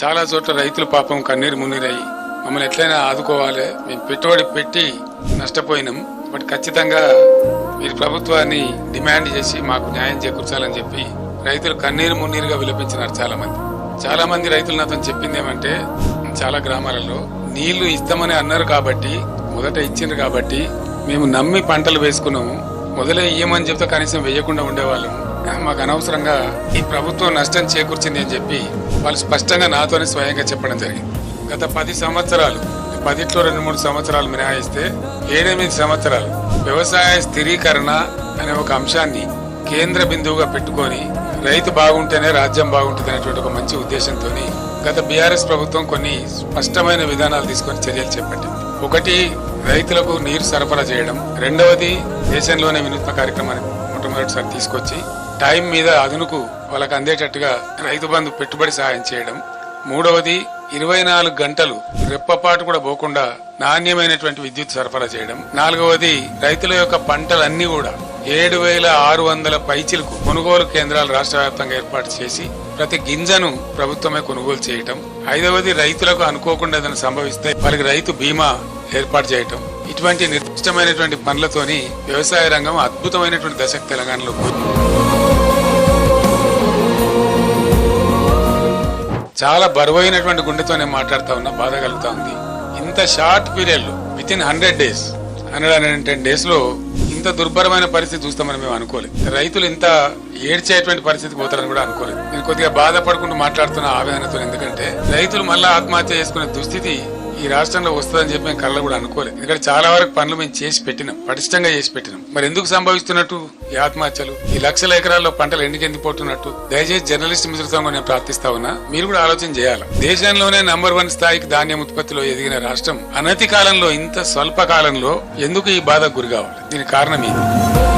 చాలా చోట్ల రైతులు పాపం కన్నీరు మున్నీరయ్యి మమ్మల్ని ఎట్లయినా ఆదుకోవాలి. మేము పెట్టుబడి పెట్టి నష్టపోయినాం. బట్ ఖచ్చితంగా మీరు ప్రభుత్వాన్ని డిమాండ్ చేసి మాకు న్యాయం చేకూర్చాలని చెప్పి రైతులు కన్నీరు మున్నీరుగా విలపించినారు చాలా మంది చాలా మంది రైతులు నాతో చెప్పింది ఏమంటే చాలా గ్రామాలలో నీళ్ళు ఇస్తామని అన్నారు కాబట్టి మొదట ఇచ్చిండ్రు కాబట్టి మేము నమ్మి పంటలు వేసుకున్నాము. మొదలే ఇయ్యమని చెప్తే కనీసం వేయకుండా ఉండేవాళ్ళము మాకు అనవసరంగా ఈ ప్రభుత్వం నష్టం చేకూర్చింది అని చెప్పి వాళ్ళు స్పష్టంగా నాతోనే స్వయంగా చెప్పడం జరిగింది. గత పది సంవత్సరాలు పదిట్లో రెండు మూడు సంవత్సరాలు మినహాయిస్తే ఏడెనిమిది సంవత్సరాలు వ్యవసాయ స్థిరీకరణ అనే ఒక అంశాన్ని కేంద్ర బిందువుగా పెట్టుకొని రైతు బాగుంటేనే రాజ్యం బాగుంటుంది అనేటువంటి ఒక మంచి ఉద్దేశంతో గత బీఆర్ఎస్ ప్రభుత్వం కొన్ని స్పష్టమైన విధానాలు తీసుకొని చర్యలు చేపట్టింది. ఒకటి రైతులకు నీరు సరఫరా చేయడం. రెండవది దేశంలోనే వినూత్న కార్యక్రమాన్ని మొట్టమొదటిసారి తీసుకొచ్చి టైం మీద అదునుకు వాళ్ళకు అందేటట్టుగా రైతు బంధు పెట్టుబడి సహాయం చేయడం. మూడవది ఇరవై నాలుగు గంటలు రెప్పపాటు కూడా పోకుండా నాణ్యమైనటువంటి విద్యుత్ సరఫరా చేయడం. నాలుగవది రైతుల యొక్క పంటలన్నీ కూడా ఏడు వేల ఆరు వందల పైచిలకు కొనుగోలు కేంద్రాలు రాష్ట్ర వ్యాప్తంగా ఏర్పాటు చేసి ప్రతి గింజను ప్రభుత్వమే కొనుగోలు చేయటం. ఐదవది రైతులకు అనుకోకుండా ఏదైనా సంభవిస్తే వారికి రైతు బీమా ఏర్పాటు చేయటం. ఇటువంటి నిర్దిష్టమైనటువంటి పనులతోని వ్యవసాయ రంగం అద్భుతమైనటువంటి దశకు తెలంగాణలో చాలా బరువైనటువంటి గుండెతో నేను మాట్లాడుతా ఉన్నా బాధ కలుగుతా ఉంది. ఇంత షార్ట్ పీరియడ్లో with in hundred days hundred and ten డేస్లో ఇంత దుర్భరమైన పరిస్థితి చూస్తామని మేము అనుకోలేదు. రైతులు ఇంత ఏడ్చేటువంటి పరిస్థితి పోతారని కూడా అనుకోలేదు. నేను కొద్దిగా బాధపడుకుంటూ మాట్లాడుతున్న ఆవేదనతో ఎందుకంటే రైతులు మళ్ళా ఆత్మహత్య చేసుకునే దుస్థితి ఈ రాష్ట్రంలో వస్తుందని చెప్పి మేము కళ్ళ కూడా అనుకోలేదు. ఎందుకంటే చాలా వరకు పనులు మేము చేసి పెట్టినాం. పటిష్టంగా చేసి పెట్టినాం. మరి ఎందుకు సంభవిస్తున్నట్టు ఈ ఆత్మహత్యలు? ఈ లక్షల ఎకరాల్లో పంటలు ఎందుకు ఎండిపోతున్నట్టు? దయచేసి జర్నలిస్ట్ మిత్రులతో నేను ప్రార్థిస్తా ఉన్నా. మీరు కూడా ఆలోచన చేయాలి. దేశంలోనే నంబర్ వన్ స్థాయికి ధాన్యం ఉత్పత్తిలో ఎదిగిన రాష్ట్రం అనతి కాలంలో ఇంత స్వల్ప కాలంలో ఎందుకు ఈ బాధకు గురి కావాలి? కారణం ఏంటి